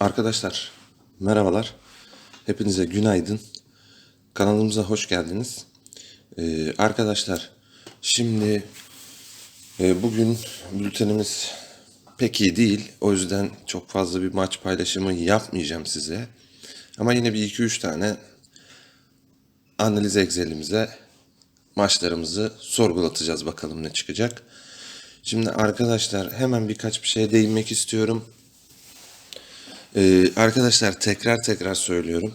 Arkadaşlar merhabalar. Hepinize günaydın. Kanalımıza hoş geldiniz. Ee, arkadaşlar şimdi e, bugün bültenimiz pek iyi değil. O yüzden çok fazla bir maç paylaşımı yapmayacağım size. Ama yine bir 2-3 tane analiz Excel'imize maçlarımızı sorgulatacağız bakalım ne çıkacak. Şimdi arkadaşlar hemen birkaç bir şeye değinmek istiyorum. Ee, arkadaşlar tekrar tekrar söylüyorum.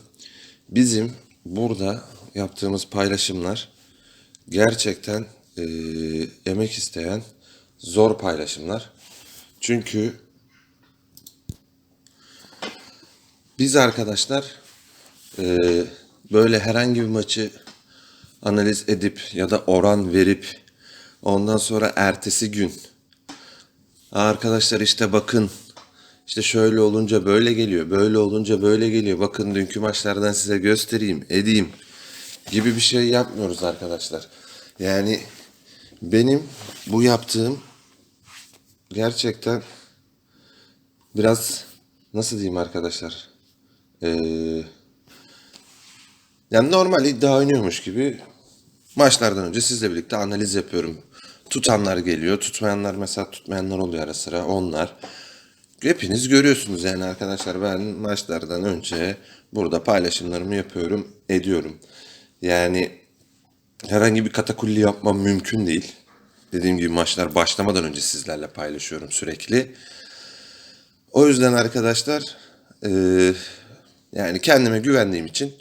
Bizim burada yaptığımız paylaşımlar gerçekten e, emek isteyen zor paylaşımlar. Çünkü biz arkadaşlar e, böyle herhangi bir maçı analiz edip ya da oran verip ondan sonra ertesi gün arkadaşlar işte bakın işte şöyle olunca böyle geliyor, böyle olunca böyle geliyor. Bakın dünkü maçlardan size göstereyim, edeyim gibi bir şey yapmıyoruz arkadaşlar. Yani benim bu yaptığım gerçekten biraz nasıl diyeyim arkadaşlar? Ee, yani normal iddia oynuyormuş gibi maçlardan önce sizle birlikte analiz yapıyorum. Tutanlar geliyor, tutmayanlar mesela tutmayanlar oluyor ara sıra onlar. Hepiniz görüyorsunuz yani arkadaşlar ben maçlardan önce burada paylaşımlarımı yapıyorum, ediyorum. Yani herhangi bir katakulli yapmam mümkün değil. Dediğim gibi maçlar başlamadan önce sizlerle paylaşıyorum sürekli. O yüzden arkadaşlar eee, yani kendime güvendiğim için,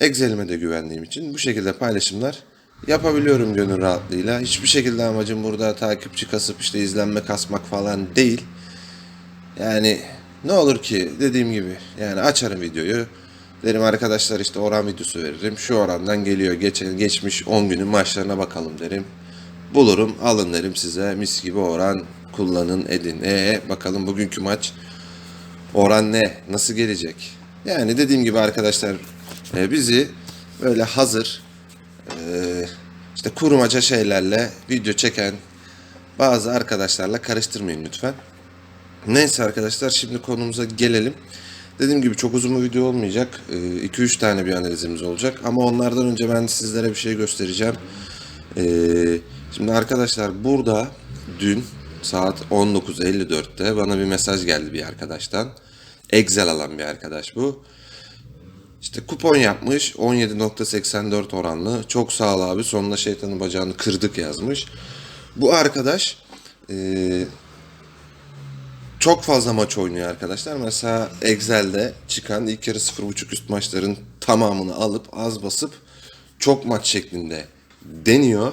Excel'ime de güvendiğim için bu şekilde paylaşımlar yapabiliyorum gönül rahatlığıyla. Hiçbir şekilde amacım burada takipçi kasıp işte izlenme kasmak falan değil. Yani ne olur ki dediğim gibi yani açarım videoyu. Derim arkadaşlar işte oran videosu veririm. Şu orandan geliyor. Geçen, geçmiş 10 günün maçlarına bakalım derim. Bulurum alın derim size mis gibi oran kullanın edin. E bakalım bugünkü maç oran ne? Nasıl gelecek? Yani dediğim gibi arkadaşlar e, bizi böyle hazır e, işte kurmaca şeylerle video çeken bazı arkadaşlarla karıştırmayın lütfen. Neyse arkadaşlar şimdi konumuza gelelim. Dediğim gibi çok uzun bir video olmayacak. 2-3 tane bir analizimiz olacak. Ama onlardan önce ben sizlere bir şey göstereceğim. Ee, Şimdi arkadaşlar burada dün saat 19.54'te bana bir mesaj geldi bir arkadaştan. Excel alan bir arkadaş bu. İşte kupon yapmış 17.84 oranlı. Çok sağ ol abi sonunda şeytanın bacağını kırdık yazmış. Bu arkadaş eee çok fazla maç oynuyor arkadaşlar. Mesela Excel'de çıkan ilk yarı 0.5 üst maçların tamamını alıp az basıp çok maç şeklinde deniyor.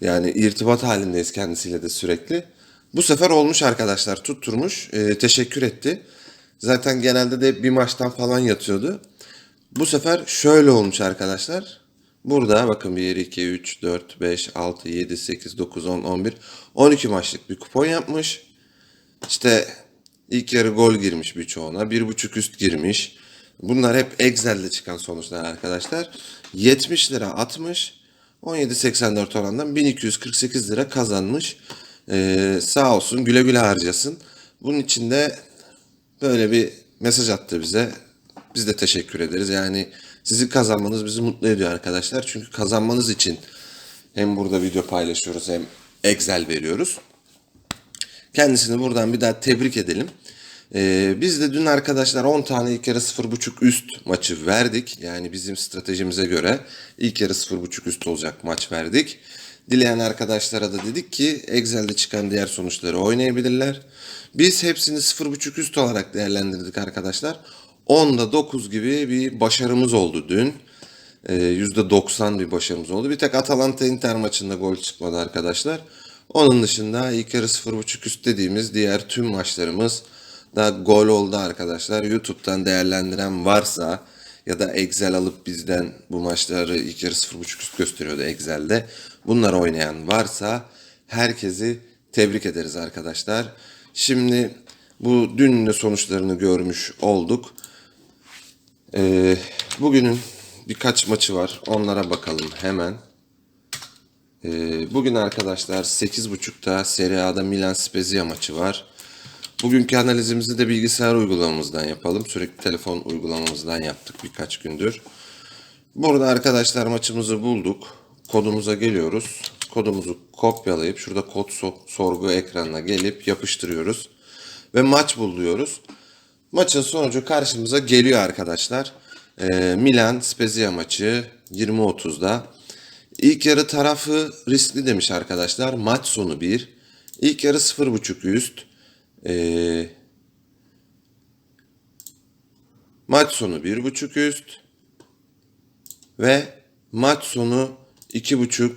Yani irtibat halindeyiz kendisiyle de sürekli. Bu sefer olmuş arkadaşlar tutturmuş. Ee, teşekkür etti. Zaten genelde de bir maçtan falan yatıyordu. Bu sefer şöyle olmuş arkadaşlar. Burada bakın 1, 2, 3, 4, 5, 6, 7, 8, 9, 10, 11, 12 maçlık bir kupon yapmış. İşte ilk yarı gol girmiş birçoğuna. Bir buçuk üst girmiş. Bunlar hep Excel'de çıkan sonuçlar arkadaşlar. 70 lira atmış. 17.84 orandan 1248 lira kazanmış. Ee, sağ olsun güle güle harcasın. Bunun için de böyle bir mesaj attı bize. Biz de teşekkür ederiz. Yani sizin kazanmanız bizi mutlu ediyor arkadaşlar. Çünkü kazanmanız için hem burada video paylaşıyoruz hem Excel veriyoruz. Kendisini buradan bir daha tebrik edelim. Ee, biz de dün arkadaşlar 10 tane ilk yarı 0.5 üst maçı verdik. Yani bizim stratejimize göre ilk yarı 0.5 üst olacak maç verdik. Dileyen arkadaşlara da dedik ki Excel'de çıkan diğer sonuçları oynayabilirler. Biz hepsini 0.5 üst olarak değerlendirdik arkadaşlar. 10'da 9 gibi bir başarımız oldu dün. Ee, %90 bir başarımız oldu. Bir tek Atalanta Inter maçında gol çıkmadı arkadaşlar. Onun dışında ilk yarı 0.5 üst dediğimiz diğer tüm maçlarımız da gol oldu arkadaşlar. YouTube'dan değerlendiren varsa ya da Excel alıp bizden bu maçları ilk yarı 0.5 üst gösteriyordu Excel'de. Bunları oynayan varsa herkesi tebrik ederiz arkadaşlar. Şimdi bu dün de sonuçlarını görmüş olduk. Ee, bugünün birkaç maçı var. Onlara bakalım hemen. Ee, bugün arkadaşlar 8.30'da Serie A'da Milan Spezia maçı var. Bugünkü analizimizi de bilgisayar uygulamamızdan yapalım. Sürekli telefon uygulamamızdan yaptık birkaç gündür. Burada arkadaşlar maçımızı bulduk. Kodumuza geliyoruz. Kodumuzu kopyalayıp şurada kod so- sorgu ekranına gelip yapıştırıyoruz. Ve maç buluyoruz. Maçın sonucu karşımıza geliyor arkadaşlar. Ee, Milan Spezia maçı 20.30'da. İlk yarı tarafı riskli demiş arkadaşlar. Maç sonu 1. İlk yarı 0.5 üst. Ee, maç sonu 1.5 üst. Ve maç sonu 2.5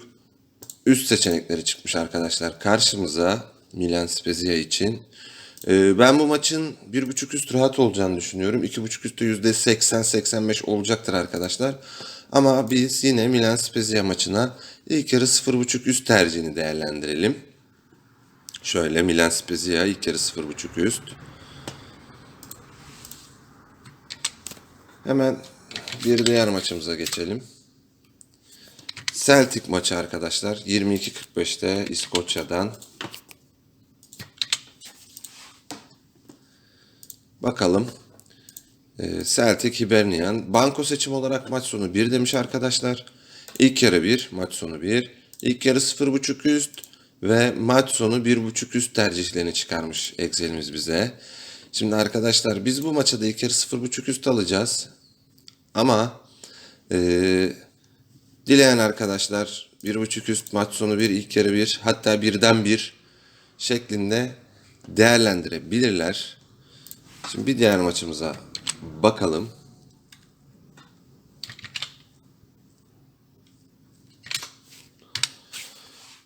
üst seçenekleri çıkmış arkadaşlar karşımıza Milan Spezia için. Ee, ben bu maçın 1.5 üst rahat olacağını düşünüyorum. 2.5 üstte %80-85 olacaktır arkadaşlar. Ama biz yine Milan Spezia maçına ilk yarı 0.5 üst tercihini değerlendirelim. Şöyle Milan Spezia ilk yarı 0.5 üst. Hemen bir diğer maçımıza geçelim. Celtic maçı arkadaşlar. 22.45'te İskoçya'dan. Bakalım. Ee, Celtic Hibernian. Banko seçim olarak maç sonu 1 demiş arkadaşlar. İlk yarı 1, maç sonu 1. İlk yarı 0.5 üst ve maç sonu 1.5 üst tercihlerini çıkarmış Excel'imiz bize. Şimdi arkadaşlar biz bu maça da ilk yarı 0.5 üst alacağız. Ama eee Dileyen arkadaşlar 1.5 üst maç sonu 1 ilk yarı 1 hatta birden 1 şeklinde değerlendirebilirler. Şimdi bir diğer maçımıza bakalım.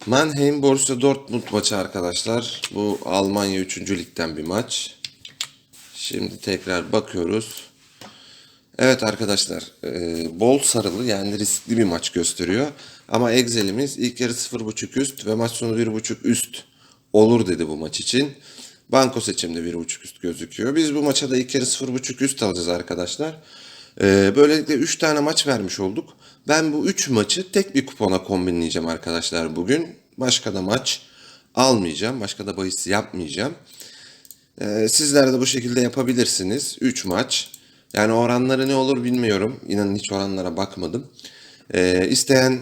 Mannheim Borussia Dortmund maçı arkadaşlar. Bu Almanya 3. ligden bir maç. Şimdi tekrar bakıyoruz. Evet arkadaşlar e, bol sarılı yani riskli bir maç gösteriyor. Ama Excel'imiz ilk yarı 0.5 üst ve maç sonu 1.5 üst olur dedi bu maç için. Banko seçimde 1.5 üst gözüküyor. Biz bu maça da ilk yarı 0.5 üst alacağız arkadaşlar. E, böylelikle 3 tane maç vermiş olduk. Ben bu 3 maçı tek bir kupona kombinleyeceğim arkadaşlar bugün. Başka da maç almayacağım. Başka da bahis yapmayacağım. E, sizler de bu şekilde yapabilirsiniz. 3 maç. Yani oranları ne olur bilmiyorum. İnanın hiç oranlara bakmadım. Ee, isteyen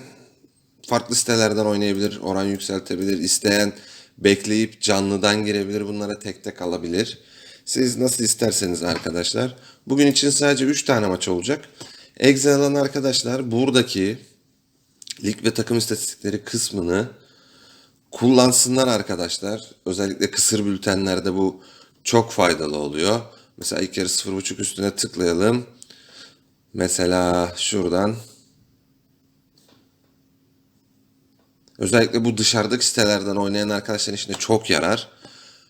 farklı sitelerden oynayabilir, oran yükseltebilir. İsteyen bekleyip canlıdan girebilir. Bunlara tek tek alabilir. Siz nasıl isterseniz arkadaşlar. Bugün için sadece 3 tane maç olacak. Excel alan arkadaşlar buradaki lig ve takım istatistikleri kısmını kullansınlar arkadaşlar. Özellikle kısır bültenlerde bu çok faydalı oluyor. Mesela ilk yarı 0.5 üstüne tıklayalım. Mesela şuradan özellikle bu dışarıdaki sitelerden oynayan arkadaşların işine çok yarar.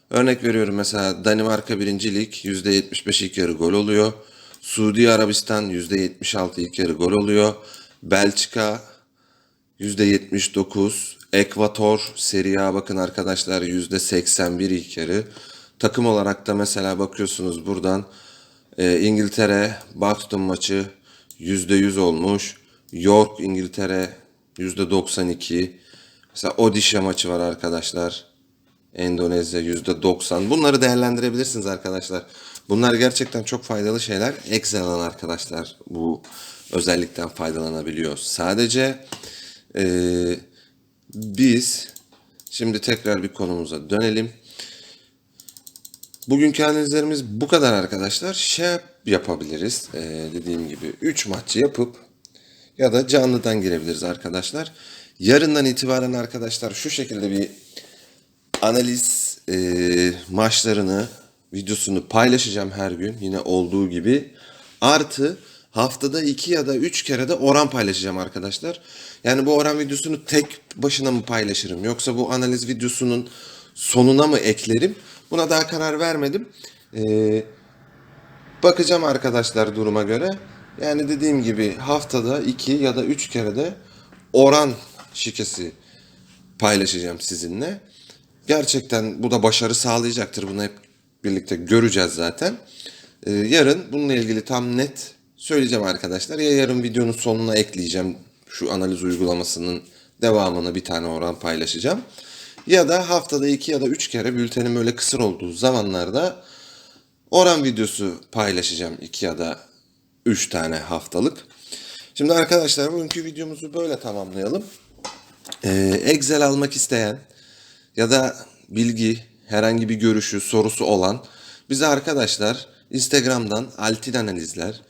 Örnek veriyorum mesela Danimarka 1. Lig %75 ilk yarı gol oluyor. Suudi Arabistan %76 ilk yarı gol oluyor. Belçika %79. Ekvator Serie A bakın arkadaşlar %81 ilk yarı. Takım olarak da mesela bakıyorsunuz buradan e, İngiltere Boston maçı %100 olmuş. York İngiltere %92. Mesela Odisha maçı var arkadaşlar. Endonezya %90. Bunları değerlendirebilirsiniz arkadaşlar. Bunlar gerçekten çok faydalı şeyler. Excel alan arkadaşlar bu özellikten faydalanabiliyor. Sadece e, biz şimdi tekrar bir konumuza dönelim. Bugünkü analizlerimiz bu kadar arkadaşlar. Şey yapabiliriz. Ee, dediğim gibi 3 maç yapıp ya da canlıdan girebiliriz arkadaşlar. Yarından itibaren arkadaşlar şu şekilde bir analiz e, maçlarını videosunu paylaşacağım her gün yine olduğu gibi. Artı haftada 2 ya da 3 kere de oran paylaşacağım arkadaşlar. Yani bu oran videosunu tek başına mı paylaşırım yoksa bu analiz videosunun sonuna mı eklerim? Buna daha karar vermedim. Ee, bakacağım arkadaşlar duruma göre. Yani dediğim gibi haftada 2 ya da 3 kere de oran şikesi paylaşacağım sizinle. Gerçekten bu da başarı sağlayacaktır. Bunu hep birlikte göreceğiz zaten. Ee, yarın bununla ilgili tam net söyleyeceğim arkadaşlar. Ya yarın videonun sonuna ekleyeceğim şu analiz uygulamasının devamını bir tane oran paylaşacağım. Ya da haftada iki ya da üç kere bültenin böyle kısır olduğu zamanlarda oran videosu paylaşacağım. iki ya da üç tane haftalık. Şimdi arkadaşlar bugünkü videomuzu böyle tamamlayalım. Ee, Excel almak isteyen ya da bilgi, herhangi bir görüşü, sorusu olan bize arkadaşlar Instagram'dan Altin Analizler,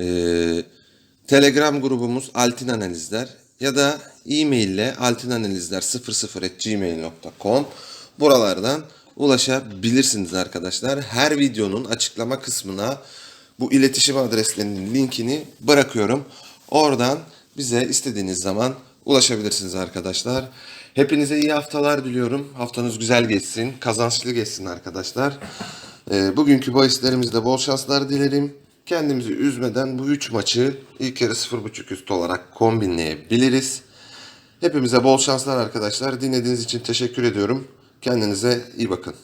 e, Telegram grubumuz Altin Analizler ya da e-mail ile altinanalizler00@gmail.com buralardan ulaşabilirsiniz arkadaşlar. Her videonun açıklama kısmına bu iletişim adreslerinin linkini bırakıyorum. Oradan bize istediğiniz zaman ulaşabilirsiniz arkadaşlar. Hepinize iyi haftalar diliyorum. Haftanız güzel geçsin, kazançlı geçsin arkadaşlar. Ee, bugünkü bahislerimizde bol şanslar dilerim. Kendimizi üzmeden bu 3 maçı ilk yarı 0.5 üst olarak kombinleyebiliriz. Hepimize bol şanslar arkadaşlar. Dinlediğiniz için teşekkür ediyorum. Kendinize iyi bakın.